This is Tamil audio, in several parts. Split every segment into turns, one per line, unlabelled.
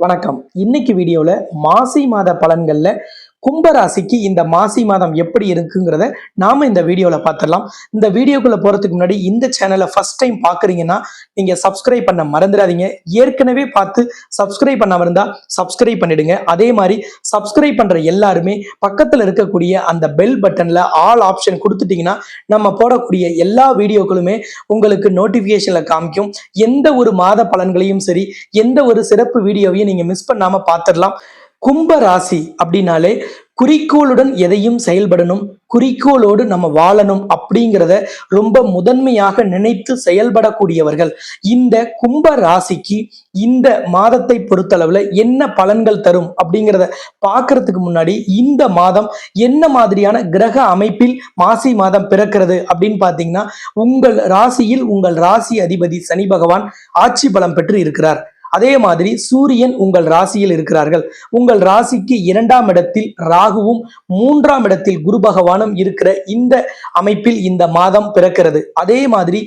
வணக்கம். இன்னைக்கு வீடியோவில் மாசி மாத பலன்களில் கும்பராசிக்கு இந்த மாசி மாதம் எப்படி இருக்குங்கிறத நாம இந்த வீடியோவில் பார்த்துடலாம் இந்த வீடியோக்குள்ள போறதுக்கு முன்னாடி இந்த சேனலை ஃபர்ஸ்ட் டைம் பாக்குறீங்கன்னா நீங்க சப்ஸ்கிரைப் பண்ண மறந்துடாதீங்க. ஏற்கனவே பார்த்து சப்ஸ்கிரைப் பண்ணாம இருந்தா சப்ஸ்கிரைப் பண்ணிடுங்க. அதே மாதிரி சப்ஸ்கிரைப் பண்ற எல்லாருமே பக்கத்துல இருக்கக்கூடிய அந்த பெல் பட்டன்ல ஆல் ஆப்ஷன் கொடுத்துட்டீங்கன்னா நம்ம போடக்கூடிய எல்லா வீடியோக்களுமே உங்களுக்கு நோட்டிபிகேஷன்ல காமிக்கும். எந்த ஒரு மாத பலன்களையும் சரி எந்த ஒரு சிறப்பு வீடியோவையும் நீங்கள் மிஸ் பண்ணாமல் பார்த்துடலாம் கும்ப ராசி அப்படின்னாலே குறிக்கோளுடன் எதையும் செயல்படணும் குறிக்கோளோடு நம்ம வாழணும் அப்படிங்கிறத ரொம்ப முதன்மையாக நினைத்து செயல்படக்கூடியவர்கள். இந்த கும்ப ராசிக்கு இந்த மாதத்தை பொறுத்தளவுல என்ன பலன்கள் தரும் அப்படிங்கிறத பார்க்கறதுக்கு முன்னாடி இந்த மாதம் என்ன மாதிரியான கிரக அமைப்பில் மாசி மாதம் பிறக்கிறது அப்படின்னு பார்த்தீங்கன்னா உங்கள் ராசியில் உங்கள் ராசி அதிபதி சனி பகவான் ஆட்சி பலம் பெற்று இருக்கிறார். அதே மாதிரி சூரியன் உங்கள் ராசியில் இருக்கிறார்கள். உங்கள் ராசிக்கு இரண்டாம் இடத்தில் ராகுவும் மூன்றாம் இடத்தில் குரு பகவானும் இருக்கிற இந்த அமைப்பில் இந்த மாதம் பிறக்கிறது. அதே மாதிரி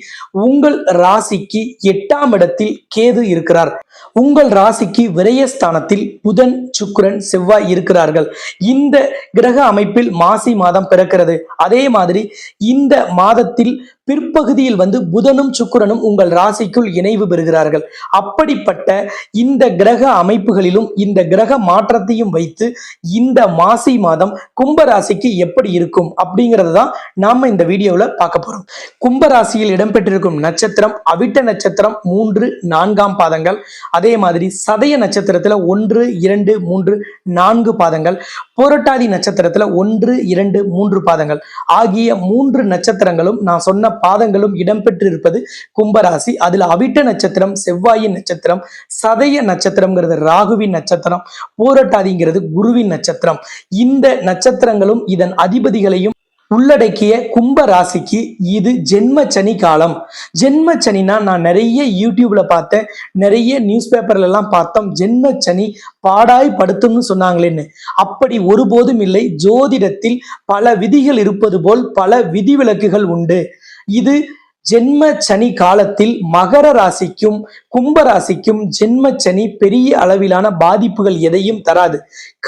உங்கள் ராசிக்கு எட்டாம் இடத்தில் கேது இருக்கிறார். உங்கள் ராசிக்கு விரயஸ்தானத்தில் புதன் சுக்கரன் செவ்வாய் இருக்கிறார்கள். இந்த கிரக அமைப்பில் மாசி மாதம் பிறக்கிறது. அதே மாதிரி இந்த மாதத்தில் பிற்பகுதியில் வந்து புதனும் சுக்கிரனும் உங்கள் ராசிக்குள் இணைவு பெறுகிறார்கள். அப்படிப்பட்ட இந்த கிரக அமைப்புகளிலும் இந்த கிரக மாற்றத்தையும் வைத்து இந்த மாசி மாதம் கும்பராசிக்கு எப்படி இருக்கும் அப்படிங்கிறது தான் நாம இந்த வீடியோவில் பார்க்க போறோம். கும்பராசியில் இடம்பெற்றிருக்கும் நட்சத்திரம் அவிட்ட நட்சத்திரம் மூன்று நான்காம் பாதங்கள். அதே மாதிரி சதய நட்சத்திரத்துல ஒன்று இரண்டு மூன்று நான்கு பாதங்கள். புரட்டாதி நட்சத்திரத்துல ஒன்று இரண்டு மூன்று பாதங்கள். ஆகிய மூன்று நட்சத்திரங்களும் நான் சொன்ன பாதங்களும் இடம்பெற்றிருப்பது கும்பராசி. அதுல அவிட்ட நட்சத்திரம் செவ்வாயின் நட்சத்திரம் சதய நட்சத்திரம்ங்கிறது ராகுவின் நட்சத்திரம் பூரட்டாதிங்கிறது குருவின் நட்சத்திரம். இந்த நட்சத்திரங்களும் இதன் அதிபதிகளையும் உள்ளடக்கிய கும்ப ராசிக்கு இது ஜென்ம சனி காலம். ஜென்ம சனினா நான் நிறைய யூடியூப்ல பார்த்தேன். நிறைய நியூஸ் பேப்பர்ல எல்லாம் பார்த்தோம். ஜென்ம சனி பாடாய் படுத்தும்னு சொன்னாங்களேன்னு. அப்படி ஒருபோதும் இல்லை. ஜோதிடத்தில் பல விதிகள் இருப்பது போல் பல விதிவிலக்குகள் உண்டு. இது ஜென்ம சனி காலத்தில் மகர ராசிக்கும் கும்ப ராசிக்கும் ஜென்ம சனி பெரிய அளவிலான பாதிப்புகள் எதையும் தராது.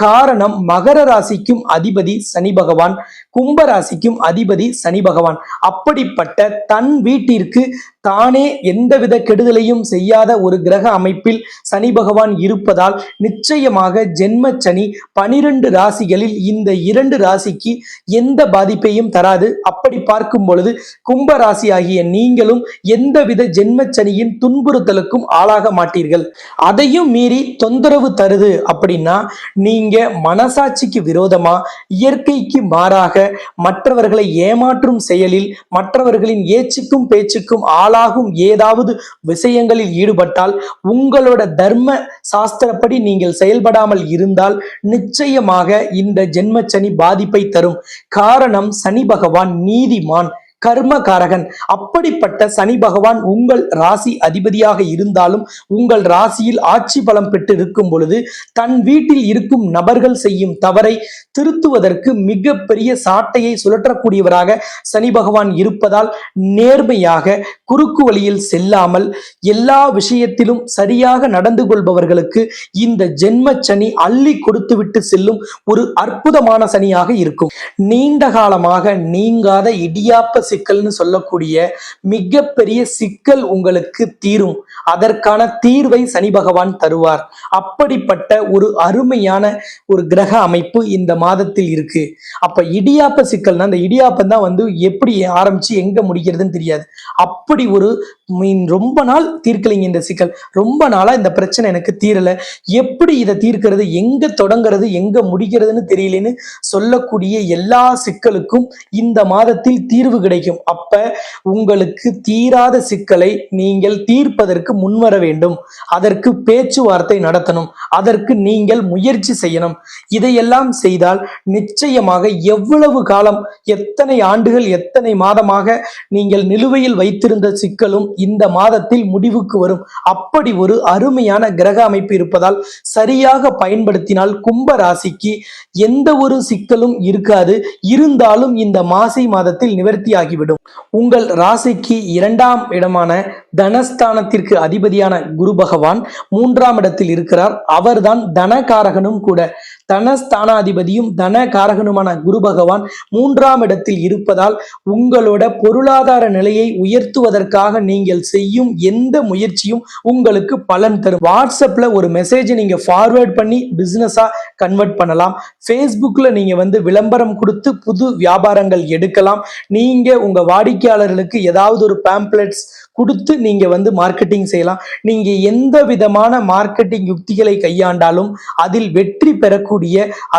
காரணம் மகர ராசிக்கும் அதிபதி சனி பகவான் கும்ப ராசிக்கும் அதிபதி சனி பகவான். அப்படிப்பட்ட தன் வீட்டிற்கு தானே எந்தவித கெடுதலையும் செய்யாத ஒரு கிரக அமைப்பில் சனி பகவான் இருப்பதால் நிச்சயமாக ஜென்ம சனி பனிரெண்டு ராசிகளில் இந்த இரண்டு ராசிக்கு எந்த பாதிப்பையும் தராது. அப்படி பார்க்கும் பொழுது கும்ப ராசி ஆகிய நீங்களும் எந்தவித ஜென்மச்சனியின் துன்புறுத்தலுக்கும் ஆளாக மாட்டீர்கள். அதையும் மீறி தொந்தரவு தருது அப்படின்னா நீங்க மனசாட்சிக்கு விரோதமா இயற்கைக்கு மாறாக மற்றவர்களை ஏமாற்றும் செயலில் மற்றவர்களின் ஏச்சுக்கும் பேச்சுக்கும் ஆளாகும் ஏதாவது விஷயங்களில் ஈடுபட்டால் உங்களோட தர்ம சாஸ்திரப்படி நீங்கள் செயல்படாமல் இருந்தால் நிச்சயமாக இந்த ஜென்மச்சனி பாதிப்பை தரும். காரணம் சனி பகவான் நீதிமான். கர்மகாரகன். அப்படிப்பட்ட சனி பகவான் உங்கள் ராசி அதிபதியாக இருந்தாலும் உங்கள் ராசியில் ஆட்சி பலம் பெற்று இருக்கும் பொழுது தன் வீட்டில் இருக்கும் நபர்கள் செய்யும் தவறை திருத்துவதற்கு மிகப்பெரிய சாட்டையை சுழற்றக்கூடியவராக சனி பகவான் இருப்பதால் நேர்மையாக குறுக்கு வழியில் செல்லாமல் எல்லா விஷயத்திலும் சரியாக நடந்து கொள்பவர்களுக்கு இந்த ஜென்ம சனி அள்ளி கொடுத்துவிட்டு செல்லும் ஒரு அற்புதமான சனியாக இருக்கும். நீண்ட காலமாக நீங்காத இடியாப்ப சிக்கல்னு சொல்லக்கூடிய மிகப்பெரிய சிக்கல் உங்களுக்கு தீரும். அதற்கான தீர்வை சனி பகவான் தருவார். அப்படிப்பட்ட ஒரு அருமையான ஒரு கிரக அமைப்பு இந்த மாதத்தில் இருக்கு. அப்ப இடியாப்ப சிக்கல்னா அந்த இடியாப்பம் தான் வந்து எப்படி ஆரம்பிச்சு எங்க முடிக்கிறதுன்னு தெரியாது. அப்படி ஒரு மீன் ரொம்ப நாள் தீர்க்கலைங்க இந்த சிக்கல். ரொம்ப நாளா இந்த பிரச்சனை எனக்கு தீரல. எப்படி இதை தீர்க்கிறது எங்க தொடங்குறது எங்க முடிக்கிறதுன்னு தெரியலன்னு சொல்லக்கூடிய எல்லா சிக்கலுக்கும் இந்த மாதத்தில் தீர்வு கிடைக்கும். அப்ப உங்களுக்கு தீராத சிக்கலை நீங்கள் தீர்ப்பதற்கு முன்வர வேண்டும். அதற்கு பேச்சுவார்த்தை நடத்தணும். அதற்கு நீங்கள் முயற்சி செய்யணும். இதையெல்லாம் செய்தால் நிச்சயமாக எவ்வளவு காலம் எத்தனை ஆண்டுகள் எத்தனை மாதமாக நீங்கள் நிலுவையில் வைத்திருந்த சிக்கலும் இந்த மாதத்தில் முடிவுக்கு வரும். அப்படி ஒரு அருமையான கிரக அமைப்பு இருப்பதால் சரியாக பயன்படுத்தினால் கும்ப ராசிக்கு எந்த ஒரு சிக்கலும் இருக்காது. இருந்தாலும் இந்த மாசி மாதத்தில் நிவர்த்தியாகி ஆகிவிடும். உங்கள் ராசிக்கு இரண்டாம் இடமான தனஸ்தானத்திற்கு அதிபதியான குரு பகவான் மூன்றாம் இடத்தில் இருக்கிறார். அவர்தான் தனகாரகனும் கூட. தனஸ்தானாதிபதியும் தனகாரகனுமான குரு பகவான் மூன்றாம் இடத்தில் இருப்பதால் உங்களோட பொருளாதார நிலையை உயர்த்துவதற்காக நீங்கள் செய்யும் எந்த முயற்சியும் உங்களுக்கு பலன் தரும். வாட்ஸ்அப்ல ஒரு மெசேஜ் நீங்க ஃபார்வேர்ட் பண்ணி பிசினஸா கன்வெர்ட் பண்ணலாம். ஃபேஸ்புக்ல நீங்க வந்து விளம்பரம் கொடுத்து புது வியாபாரங்கள் எடுக்கலாம். நீங்க உங்க வாடிக்கையாளர்களுக்கு ஏதாவது ஒரு பேம்ப்ளெட்ஸ் கொடுத்து நீங்க வந்து மார்க்கெட்டிங் செய்யலாம். நீங்க எந்த விதமான மார்க்கெட்டிங் யுக்திகளை கையாண்டாலும் அதில் வெற்றி பெறக்கூடிய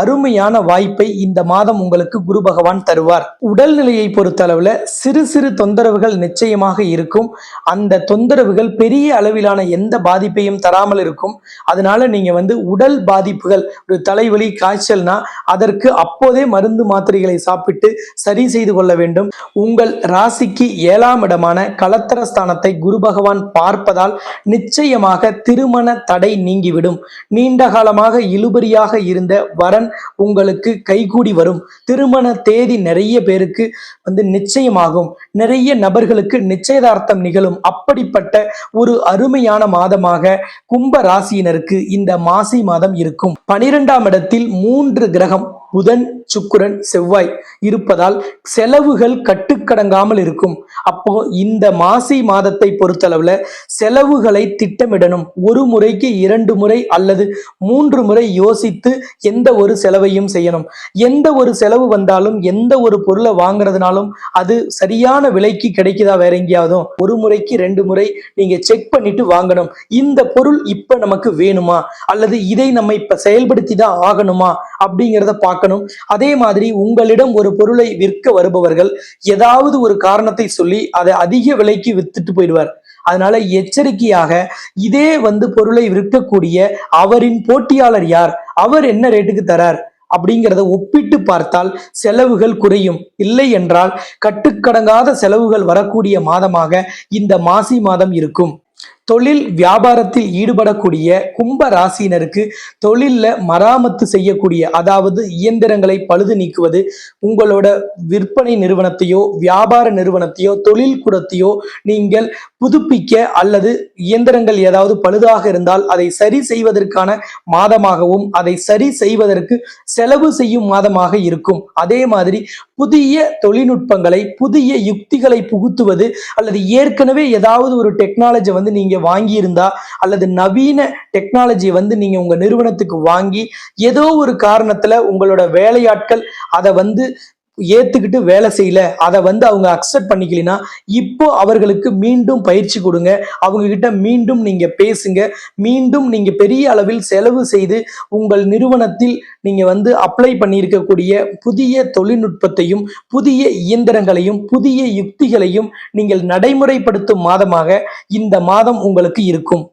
அருமையான வாய்ப்பை இந்த மாதம் உங்களுக்கு குரு பகவான் தருவார். உடல்நிலையை பொறுத்தளவுல சிறு சிறு தொந்தரவுகள் நிச்சயமாக இருக்கும். அந்த தொந்தரவுகள் பெரிய அளவிலான எந்த பாதிப்பையும் தராமல் இருக்கும். அதனால நீங்க வந்து உடல் பாதிப்புகள் ஒரு தலைவலி காய்ச்சல்னா அதற்கு அப்போதே மருந்து மாத்திரைகளை சாப்பிட்டு சரி செய்து கொள்ள வேண்டும். உங்கள் ராசிக்கு ஏழாம் இடமான கலத்தரஸ்தானத்தை குரு பகவான் பார்ப்பதால் நிச்சயமாக திருமண தடை நீங்கிவிடும். நீண்ட காலமாக இழுபறியாக இருந்த வரன் உங்களுக்கு கைகூடி வரும். திருமண தேதி நிறைய பேருக்கு வந்து நிச்சயமாகும். நிறைய நபர்களுக்கு நிச்சயதார்த்தம் நிகழும். அப்படிப்பட்ட ஒரு அருமையான மாதமாக கும்ப ராசியினருக்கு இந்த மாசி மாதம் இருக்கும். பனிரெண்டாம் இடத்தில் மூன்று கிரகம் புதன் சுக்குரன் செவ்வாய் இருப்பதால் செலவுகள் கட்டுக்கடங்காமல் இருக்கும். அப்போ இந்த மாசி மாதத்தை பொறுத்தளவுல செலவுகளை திட்டமிடணும். ஒரு முறைக்கு இரண்டு முறை அல்லது மூன்று முறை யோசித்து எந்த ஒரு செலவையும் செய்யணும். எந்த ஒரு செலவு வந்தாலும் எந்த ஒரு பொருளை வாங்குறதுனாலும் அது சரியான விலைக்கு கிடைக்குதா வேற எங்கேயாவதும் ஒரு முறைக்கு ரெண்டு முறை நீங்க செக் பண்ணிட்டு வாங்கணும். இந்த பொருள் இப்ப நமக்கு வேணுமா? அல்லது இதை நம்ம இப்ப செயல்படுத்தி தான் ஆகணுமா? அப்படிங்கிறத பார்க்கணும். அதே மாதிரி உங்களிடம் ஒரு பொருளை விற்க வருபவர்கள் ஏதாவது ஒரு காரணத்தை சொல்லி அதை அதிக விலைக்கு வித்துட்டு போயிடுவார். அதனால எச்சரிக்கையாக இதே வந்து பொருளை விற்கக்கூடிய அவரின் போட்டியாளர் யார் அவர் என்ன ரேட்டுக்கு தரார் அப்படிங்கிறத ஒப்பிட்டு பார்த்தால் செலவுகள் குறையும். இல்லை என்றால் கட்டுக்கடங்காத செலவுகள் வரக்கூடிய மாதமாக இந்த மாசி மாதம் இருக்கும். தொழில் வியாபாரத்தில் ஈடுபடக்கூடிய கும்ப ராசியினருக்கு தொழில்ல மராமத்து செய்யக்கூடிய அதாவது இயந்திரங்களை பழுது நீக்குவது உங்களோட விற்பனை நிறுவனத்தையோ வியாபார நிறுவனத்தையோ தொழில் கூடத்தையோ நீங்கள் புதுப்பிக்க அல்லது இயந்திரங்கள் ஏதாவது பழுதாக இருந்தால் அதை சரி செய்வதற்கான மாதமாகவும் அதை சரி செய்வதற்கு செலவு செய்யும் மாதமாக இருக்கும். அதே மாதிரி புதிய தொழில்நுட்பங்களை புதிய யுக்திகளை புகுத்துவது அல்லது ஏற்கனவே ஏதாவது ஒரு டெக்னாலஜி வந்து நீங்க வாங்கியிருந்தா அல்லது நவீன டெக்னாலஜி வந்து நீங்க உங்க நிறுவனத்துக்கு வாங்கி ஏதோ ஒரு காரணத்துல உங்களோட வேலையாட்கள் அதை வந்து ஏத்துக்கிட்டு வேலை செய்யல. அதை வந்து அவங்க அக்செப்ட் பண்ணிக்கலினா இப்போ அவர்களுக்கு மீண்டும் பயிற்சி கொடுங்க. அவங்க கிட்ட மீண்டும் நீங்க பேசுங்க. மீண்டும் நீங்க பெரிய அளவில் செலவு செய்து உங்கள் நிறுவனத்தில் நீங்க வந்து அப்ளை பண்ணியிருக்கக்கூடிய புதிய தொழில்நுட்பத்தையும் புதிய இயந்திரங்களையும் புதிய யுக்திகளையும் நீங்கள் நடைமுறைப்படுத்தும் மாதமாக இந்த மாதம் உங்களுக்கு இருக்கும்.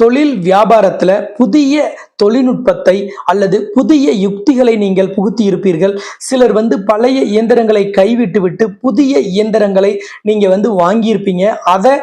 தொழில் வியாபாரத்துல புதிய தொழில்நுட்பத்தை அல்லது புதிய யுக்திகளை நீங்கள் புகுத்தி இருப்பீர்கள் சிலர் வந்து பழைய இயந்திரங்களை கைவிட்டு விட்டு புதிய இயந்திரங்களை நீங்கள் வந்து வாங்கியிருப்பீங்க. அதை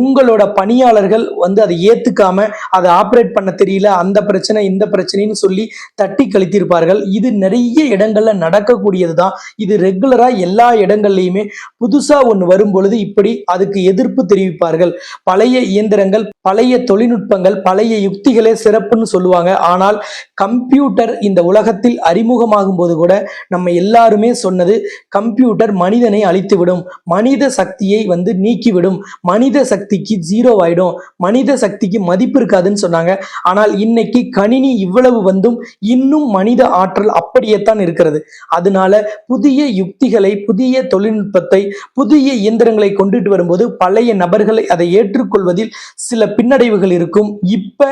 உங்களோட பணியாளர்கள் வந்து அதை ஏற்றுக்காம அதை ஆப்ரேட் பண்ண தெரியல அந்த பிரச்சனை இந்த பிரச்சனைன்னு சொல்லி தட்டி கழித்திருப்பார்கள். இது நிறைய இடங்களில் நடக்கக்கூடியது தான் இது ரெகுலராக எல்லா இடங்கள்லையுமே புதுசாக ஒன்று வரும் பொழுது இப்படி அதுக்கு எதிர்ப்பு தெரிவிப்பார்கள். பழைய இயந்திரங்கள் பழைய தொழில்நுட்பங்கள் பழைய யுக்திகளே சிறப்புன்னு சொல்லுவாங்க. ஆனால் கம்ப்யூட்டர் இந்த உலகத்தில் அறிமுகமாகும் போது கூட நம்ம எல்லாருமே சொன்னது கம்ப்யூட்டர் மனிதனை அழித்துவிடும். மனித சக்தியை வந்து நீக்கிவிடும். மனித சக்திக்கு ஜீரோ ஆயிடும். மனித சக்திக்கு மதிப்பு இருக்காதுன்னு சொன்னாங்க. ஆனால் இன்னைக்கு கணினி இவ்வளவு வந்தும் இன்னும் மனித ஆற்றல் அப்படியே தான் இருக்கிறது. அதனால புதிய யுக்திகளை புதிய தொழில்நுட்பத்தை புதிய இயந்திரங்களை கொண்டுட்டு வரும்போது பழைய நபர்களை அதை ஏற்றுக்கொள்வதில் சில பின்னடைவுகள் இருக்கும். இப்ப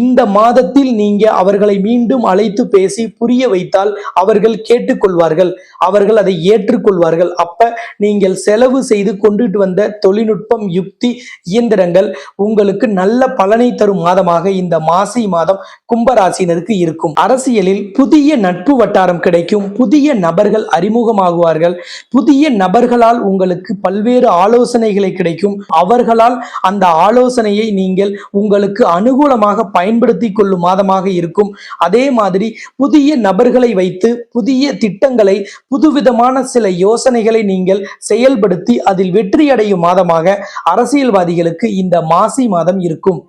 இந்த மாதத்தில் நீங்க அவர்களை மீண்டும் அழைத்து பேசி புரிய வைத்தால் அவர்கள் கேட்டுக்கொள்வார்கள். அவர்கள் அதை ஏற்றுக்கொள்வார்கள். அப்ப நீங்கள் செலவு செய்து கொண்டுட்டு வந்த தொழில்நுட்பம் யுக்தி இயந்திரங்கள் உங்களுக்கு நல்ல பலனை தரும் மாதமாக இந்த மாசி மாதம் கும்பராசினருக்கு இருக்கும். அரசியலில் புதிய நட்பு வட்டாரம் கிடைக்கும். புதிய நபர்கள் அறிமுகமாகுவார்கள். புதிய நபர்களால் உங்களுக்கு பல்வேறு ஆலோசனைகளை கிடைக்கும். அவர்களால் அந்த ஆலோசனையை நீங்கள் உங்களுக்கு அனுகூலமாக பயன்படுத்தி கொள்ளும் மாதமாக அதிகமாக இருக்கும். அதே மாதிரி புதிய நபர்களை வைத்து புதிய திட்டங்களை புதுவிதமான சில யோசனைகளை நீங்கள் செயல்படுத்தி அதில் வெற்றி அடையும் மாதமாக அரசியல்வாதிகளுக்கு இந்த மாசி மாதம் இருக்கும்.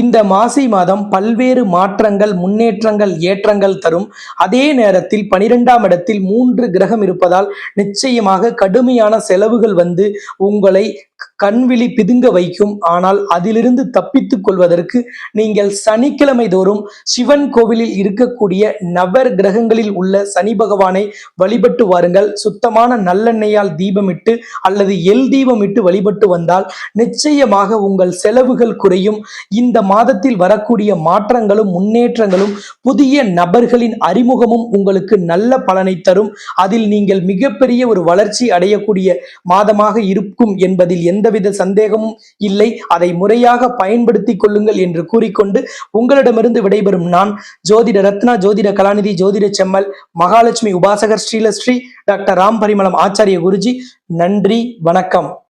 இந்த மாசி மாதம் பல்வேறு மாற்றங்கள் முன்னேற்றங்கள் ஏற்றங்கள் தரும். அதே நேரத்தில் பனிரெண்டாம் இடத்தில் மூன்று கிரகம் இருப்பதால் நிச்சயமாக கடுமையான செலவுகள் வந்து உங்களை கண்விழி பிதுங்க வைக்கும். ஆனால் அதிலிருந்து தப்பித்துக் கொள்வதற்கு நீங்கள் சனிக்கிழமை தோறும் சிவன் கோவிலில் இருக்கக்கூடிய நவர் கிரகங்களில் உள்ள சனி பகவானை வழிபட்டு வாருங்கள். சுத்தமான நல்லெண்ணெயால் தீபமிட்டு அல்லது எல் தீபமிட்டு வழிபட்டு வந்தால் நிச்சயமாக உங்கள் செலவுகள் குறையும். இந்த மாதத்தில் வரக்கூடிய மாற்றங்களும் முன்னேற்றங்களும் புதிய நபர்களின் அறிமுகமும் உங்களுக்கு நல்ல பலனை தரும். அதில் நீங்கள் மிகப்பெரிய ஒரு வளர்ச்சி அடையக்கூடிய மாதமாக இருக்கும் என்பதில் எந்த எந்தவித சந்தேகமும் இல்லை. அதை முறையாக பயன்படுத்திக் கொள்ளுங்கள் என்று கூறிக்கொண்டு உங்களிடமிருந்து விடைபெறும் நான் ஜோதிட ரத்னா ஜோதிட கலாநிதி ஜோதிட செம்மல் மகாலட்சுமி உபாசகர் ஸ்ரீலஸ்ரீ டாக்டர் ராம் பரிமளம் ஆச்சாரிய குருஜி. நன்றி வணக்கம்.